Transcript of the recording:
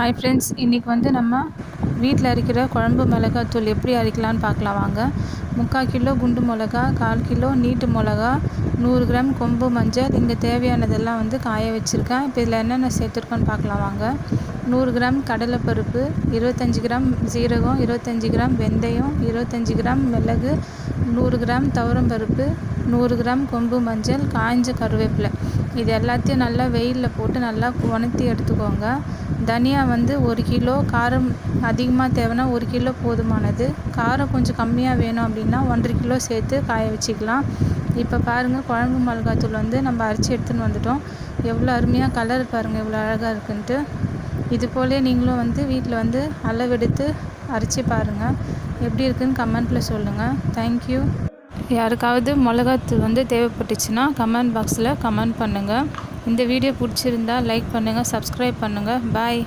Hi friends இன்றைக்கி வந்து நம்ம வீட்டில் இருக்கிற குழம்பு மிளகாத்தூள் எப்படி அரைக்கலான்னு பார்க்கலாம் வாங்க. முக்கால் கிலோ குண்டு மிளகா கால் கிலோ நீட்டு மிளகா நூறு கிராம் கொம்பு மஞ்சள் இங்கே தேவையானதெல்லாம் வந்து காய வச்சுருக்கேன். இப்போ இதில் என்னென்ன சேர்த்துருக்கோன்னு பார்க்கலாம் வாங்க. நூறு கிராம் கடலைப்பருப்பு இருபத்தஞ்சி கிராம் சீரகம் இருபத்தஞ்சி கிராம் வெந்தயம் இருபத்தஞ்சி கிராம் மிளகு நூறு கிராம் துவரம்பருப்பு நூறு கிராம் கொம்பு மஞ்சள் காய்ஞ்ச கருவேப்பிலை. இது எல்லாத்தையும் நல்லா வெயிலில் போட்டு நல்லா உணர்த்தி எடுத்துக்கோங்க. தனியா வந்து ஒரு கிலோ காரம் அதிகமாக தேவைன்னா ஒரு கிலோ போதுமானது. காரம் கொஞ்சம் கம்மியாக வேணும் அப்படின்னா ஒன்றரை கிலோ சேர்த்து காய வச்சுக்கலாம். இப்போ பாருங்கள் குழம்பு மிளகாத்தூள் வந்து நம்ம அரைச்சி எடுத்துன்னு வந்துட்டோம். எவ்வளோ அருமையாக கலர் பாருங்கள் எவ்வளோ அழகாக இருக்குன்ட்டு. இது போலே நீங்களும் வந்து வீட்டில் வந்து அளவெடுத்து அரைச்சி பாருங்கள் எப்படி இருக்குதுன்னு கமெண்ட்டில் சொல்லுங்கள் தேங்க்யூ யாருக்காவது மிளகாத்தூள் வந்து தேவைப்பட்டுச்சுன்னா கமெண்ட் பாக்ஸில் கமெண்ட் பண்ணுங்கள் இந்த வீடியோ பிடிச்சிருந்தா லைக் பண்ணுங்கள் சப்ஸ்கிரைப் பண்ணுங்கள் பாய்